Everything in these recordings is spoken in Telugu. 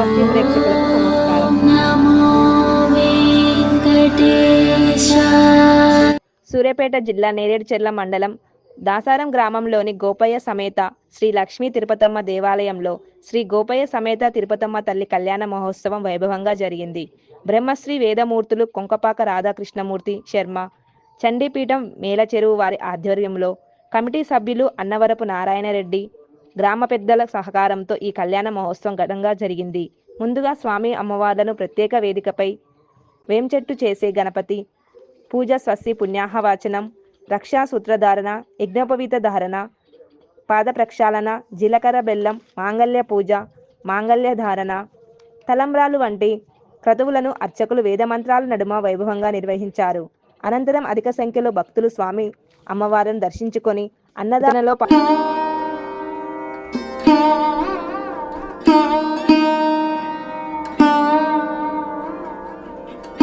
భక్తి ప్రేక్షకులకు నమస్కారం. సూర్యాపేట జిల్లా నేరేడుచెర్ల మండలం దాసారం గ్రామంలోని గోపయ్య సమేత శ్రీ లక్ష్మీ తిరుపతమ్మ దేవాలయంలో శ్రీ గోపయ్య సమేత తిరుపతమ్మ తల్లి కళ్యాణ మహోత్సవం వైభవంగా జరిగింది. బ్రహ్మశ్రీ వేదమూర్తులు కొంకపాక రాధాకృష్ణమూర్తి శర్మ చండీపీఠం మేలచెరువు వారి ఆధ్వర్యంలో కమిటీ సభ్యులు అన్నవరపు నారాయణరెడ్డి గ్రామ పెద్దల సహకారంతో ఈ కళ్యాణ మహోత్సవం ఘనంగా జరిగింది. ముందుగా స్వామి అమ్మవార్లను ప్రత్యేక వేదికపై వేంచెట్టు చేసే గణపతి పూజ స్వస్తి పుణ్యాహవాచనం రక్షా సూత్రధారణ యజ్ఞోపవీత ధారణ పాద ప్రక్షాళన జీలకర్ర బెల్లం మాంగళ్య పూజ మాంగళ్య ధారణ తలంబ్రాలు వంటి క్రతువులను అర్చకులు వేదమంత్రాల నడుమ వైభవంగా నిర్వహించారు. అనంతరం అధిక సంఖ్యలో భక్తులు స్వామి అమ్మవారిని దర్శించుకొని అన్నదానలో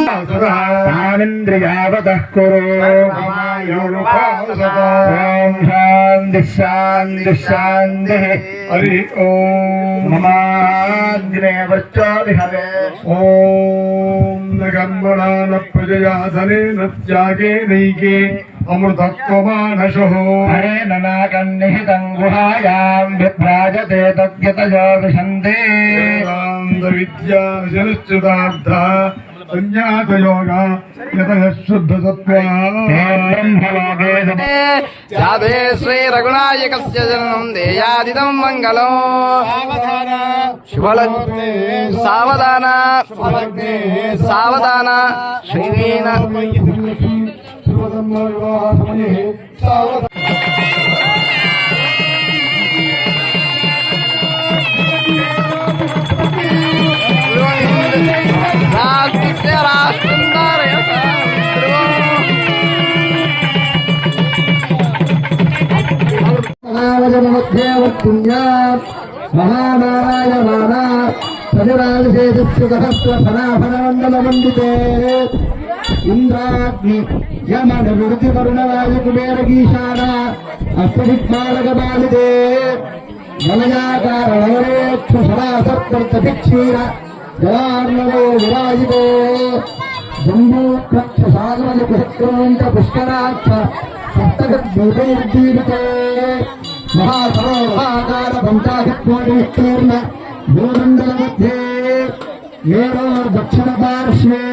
పా- తానింద్రియావతః కురు ఓం శాంతి శాంతి శాంతి హరి ఓం మమాగ్నే వర్చోదిహరే ఓం నగన్మణాన ప్రజయాధనేన త్యాగేనైకే అమృతత్వమానశో హరే ననాకన్నిహితం గుహాయాం విభ్రాజతే తద్యతయో విశంతే వేదాంత జాతే శ్రీ జననం దేయాదిదం మంగళం శుభల సావధాన సావధాన శ్రీవీణ సావధాన మహానారాయణ ప్రజరాజశేషస్య సహస్ర ఫలాఫలమండల మండితే ఇంద్రాగ్ని యమన విరుతి వరుణవాయు కుబేరగీశాన అష్టదిక్పాలక బాలితే వలయాకార నవరేక్ష సరాసత్వర్తభిక్షీర జలార్ణవో విరాజితే. జంబూక్ష సాగర పుష్కరాక్ష సప్తగద్భూతైర్దీపితే. మహాసరోహాకార పంచాశత్కోటి భూమండల మధ్యే ఏడో దక్షిణ పార్శ్వే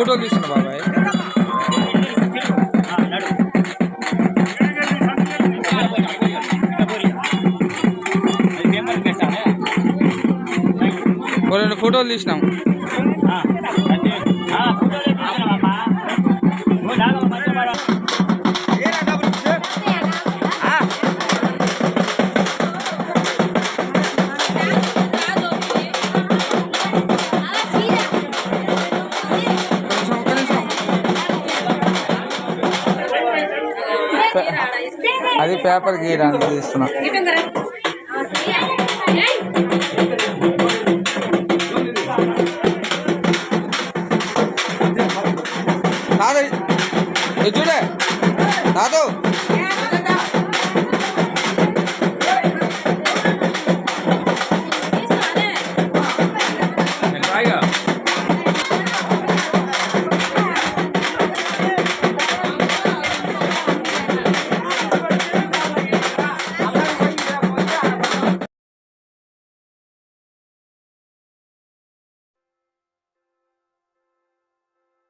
ఫోటోలు తీస్తున్నా బాబాయ్. రెండు ఫోటోలు తీసినాం. అది పేపర్ గీయడానికి తీస్తున్నా రాదు చూడే? రాదు